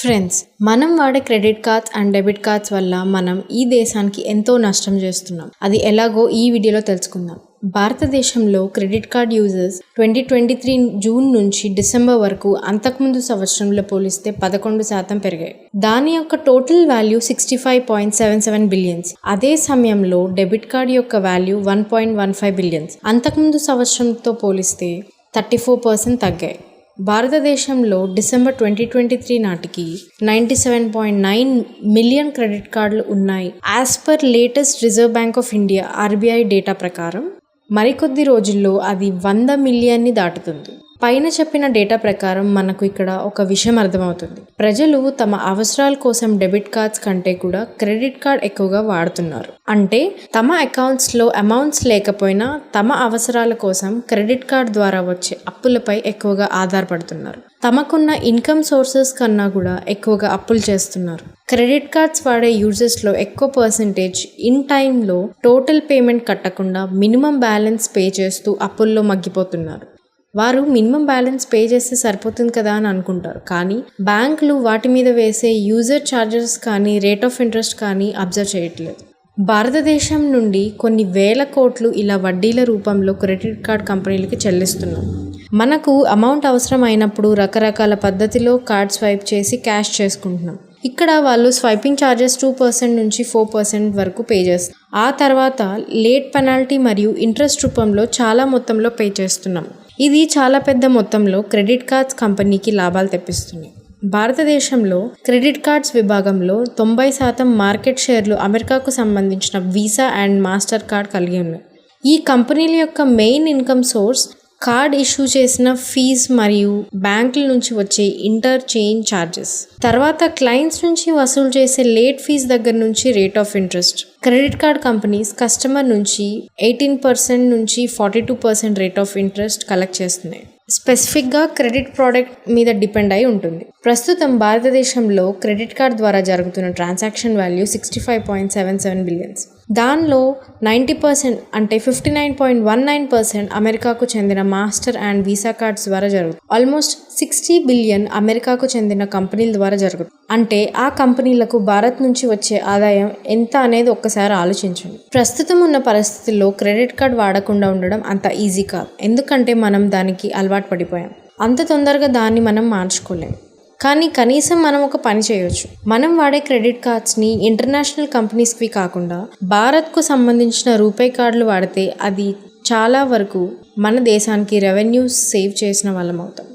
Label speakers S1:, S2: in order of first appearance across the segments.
S1: Friends మనం వాడే credit cards and debit cards వల్ల మనం ఈ దేశానికి ఎంతో నష్టం చేస్తున్నాం. అది ఎలాగో ఈ వీడియోలో తెలుసుకుందాం. భారతదేశంలో credit card users twenty twenty three June నుంచి డిసెంబర్ వరకు అంతకుముందు సంవత్సరంలో పోలిస్తే పదకొండు శాతం పెరిగాయి. దాని యొక్క total value sixty five point seven seven billions అదే సమయంలో డెబిట్ కార్డ్ యొక్క value one point one five billions అంతకుముందు సంవత్సరంతో పోలిస్తే థర్టీ ఫోర్ పర్సెంట్ తగ్గాయి. భారతదేశంలో డిసెంబర్ ట్వంటీ ట్వంటీ త్రీ నాటికి ninety seven point nine million credit కార్డులు ఉన్నాయి. As per latest Reserve Bank of India RBI data ప్రకారం మరికొద్ది రోజుల్లో అది వంద మిలియన్ని దాటుతుంది. పైన చెప్పిన డేటా ప్రకారం మనకు ఇక్కడ ఒక విషయం అర్థమవుతుంది. ప్రజలు తమ అవసరాల కోసం డెబిట్ కార్డ్స్ కంటే కూడా క్రెడిట్ కార్డ్ ఎక్కువగా వాడుతున్నారు. అంటే తమ అకౌంట్స్లో అమౌంట్స్ లేకపోయినా తమ అవసరాల కోసం క్రెడిట్ కార్డ్ ద్వారా వచ్చే అప్పులపై ఎక్కువగా ఆధారపడుతున్నారు. తమకున్న ఇన్కమ్ సోర్సెస్ కన్నా కూడా ఎక్కువగా అప్పులు చేస్తున్నారు. క్రెడిట్ కార్డ్స్ వాడే యూజర్స్లో ఎక్కువ పర్సంటేజ్ ఇన్ టైంలో టోటల్ పేమెంట్ కట్టకుండా మినిమం బ్యాలెన్స్ పే చేస్తూ అప్పుల్లో మగ్గిపోతున్నారు. వారు మినిమం బ్యాలెన్స్ పే చేస్తే సరిపోతుంది కదా అని అనుకుంటారు. కానీ బ్యాంకులు వాటి మీద వేసే యూజర్ ఛార్జెస్ కానీ రేట్ ఆఫ్ ఇంట్రెస్ట్ కానీ అబ్జర్వ్ చేయట్లేదు. భారతదేశం నుండి కొన్ని వేల కోట్లు ఇలా వడ్డీల రూపంలో క్రెడిట్ కార్డ్ కంపెనీలకు చెల్లిస్తున్నాం. మనకు అమౌంట్ అవసరం అయినప్పుడు రకరకాల పద్ధతిలో కార్డ్ స్వైప్ చేసి క్యాష్ చేసుకుంటున్నాం. ఇక్కడ వాళ్ళు స్వైపింగ్ ఛార్జెస్ టూ పర్సెంట్ నుంచి ఫోర్ పర్సెంట్ వరకు పే చేస్తారు. ఆ తర్వాత లేట్ పెనాల్టీ మరియు ఇంట్రెస్ట్ రూపంలో చాలా మొత్తంలో పే చేస్తున్నాం. ఇది చాలా పెద్ద మొత్తంలో క్రెడిట్ కార్డ్స్ కంపెనీకి లాభాలు తెప్పిస్తుంది. భారతదేశంలో క్రెడిట్ కార్డ్స్ విభాగంలో తొంభై శాతం మార్కెట్ షేర్లు అమెరికాకు సంబంధించిన వీసా అండ్ మాస్టర్ కార్డ్ కలిగి ఉన్నాయి. ఈ కంపెనీల యొక్క main income source card issue చేసిన ఫీజ్ మరియు బ్యాంకుల నుంచి వచ్చే ఇంటర్ చేంజ్ ఛార్జెస్ తర్వాత క్లయింట్స్ నుంచి వసూలు చేసే లేట్ ఫీజ్ దగ్గర నుంచి rate of interest. Credit card companies customer నుంచి ఎయిటీన్ పర్సెంట్ నుంచి forty two percent rate of interest collect చేస్తున్నాయి. స్పెసిఫిక్గా క్రెడిట్ ప్రోడక్ట్ మీద డిపెండ్ అయి ఉంటుంది. ప్రస్తుతం భారతదేశంలో క్రెడిట్ కార్డ్ ద్వారా జరుగుతున్న transaction value sixty five point seven seven billions. దానిలో నైంటీ పర్సెంట్ అంటే fifty nine point one nine percent అమెరికాకు చెందిన మాస్టర్ అండ్ వీసా కార్డ్స్ ద్వారా జరుగుతుంది. ఆల్మోస్ట్ సిక్స్టీ బిలియన్ అమెరికాకు చెందిన కంపెనీల ద్వారా జరుగుతుంది. అంటే ఆ కంపెనీలకు భారత్ నుంచి వచ్చే ఆదాయం ఎంత అనేది ఒక్కసారి ఆలోచించండి. ప్రస్తుతం ఉన్న పరిస్థితుల్లో క్రెడిట్ కార్డ్ వాడకుండా ఉండడం అంత ఈజీ కాదు. ఎందుకంటే మనం దానికి అలవాటు పడిపోయాం. అంత తొందరగా దాన్ని మనం మార్చుకోలేం. కానీ కనీసం మనం ఒక పని చేయొచ్చు. మనం వాడే క్రెడిట్ కార్డ్స్ని ఇంటర్నేషనల్ కంపెనీస్కి కాకుండా భారత్కు సంబంధించిన రూపే కార్డులు వాడితే అది చాలా వరకు మన దేశానికి రెవెన్యూ సేవ్ చేసిన వాళ్ళం అవుతాం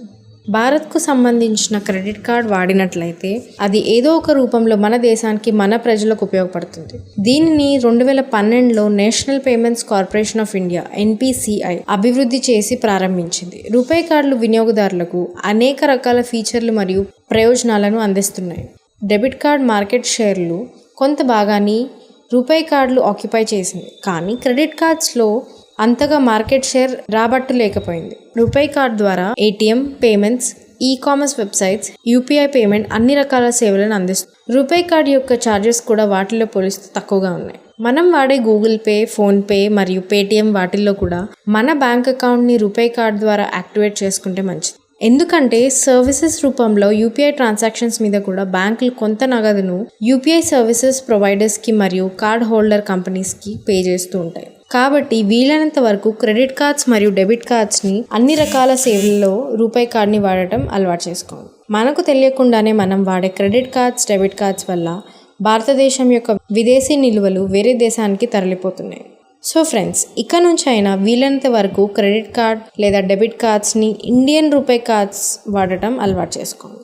S1: భారత్కు సంబంధించిన క్రెడిట్ కార్డ్ వాడినట్లయితే అది ఏదో ఒక రూపంలో మన దేశానికి మన ప్రజలకు ఉపయోగపడుతుంది. దీనిని రెండు వేల పన్నెండులో National Payments Corporation of India NPCI అభివృద్ధి చేసి ప్రారంభించింది. రూపే కార్డులు వినియోగదారులకు అనేక రకాల ఫీచర్లు మరియు ప్రయోజనాలను అందిస్తున్నాయి. డెబిట్ కార్డ్ మార్కెట్ షేర్లు కొంత భాగాన్ని రూపే కార్డులు ఆక్యుపై చేసింది. కానీ క్రెడిట్ కార్డ్స్లో అంతగా మార్కెట్ షేర్ రాబట్టలేకపోయింది. రూపే కార్డ్ ద్వారా ATM payments e commerce websites UPI payment అన్ని రకాల సేవలను అందిస్తుంది. రూపే కార్డ్ యొక్క ఛార్జెస్ కూడా వాటిలో పోలిస్తే తక్కువగా ఉన్నాయి. మనం వాడే గూగుల్ పే ఫోన్పే మరియు పేటిఎం వాటిల్లో కూడా మన బ్యాంక్ అకౌంట్ని రూపే కార్డ్ ద్వారా యాక్టివేట్ చేసుకుంటే మంచిది. ఎందుకంటే సర్వీసెస్ రూపంలో యూపీఐ ట్రాన్సాక్షన్స్ మీద కూడా బ్యాంకులు కొంత నగదును యూపీఐ సర్వీసెస్ ప్రొవైడర్స్కి మరియు కార్డ్ హోల్డర్ కంపెనీస్కి పే చేస్తూ ఉంటాయి. కాబట్టి వీలైనంత వరకు క్రెడిట్ కార్డ్స్ మరియు డెబిట్ కార్డ్స్ని అన్ని రకాల సేవల్లో రూపాయి కార్డ్ని వాడటం అలవాటు చేసుకోండి మనకు తెలియకుండానే మనం వాడే క్రెడిట్ కార్డ్స్ డెబిట్ కార్డ్స్ వల్ల భారతదేశం యొక్క విదేశీ నిల్వలు వేరే దేశానికి తరలిపోతున్నాయి. సో ఫ్రెండ్స్ ఇక నుంచి అయినా వీలైనంత వరకు క్రెడిట్ కార్డ్ లేదా డెబిట్ కార్డ్స్ని ఇండియన్ రూపే కార్డ్స్ వాడటం అలవాటు చేసుకోండి.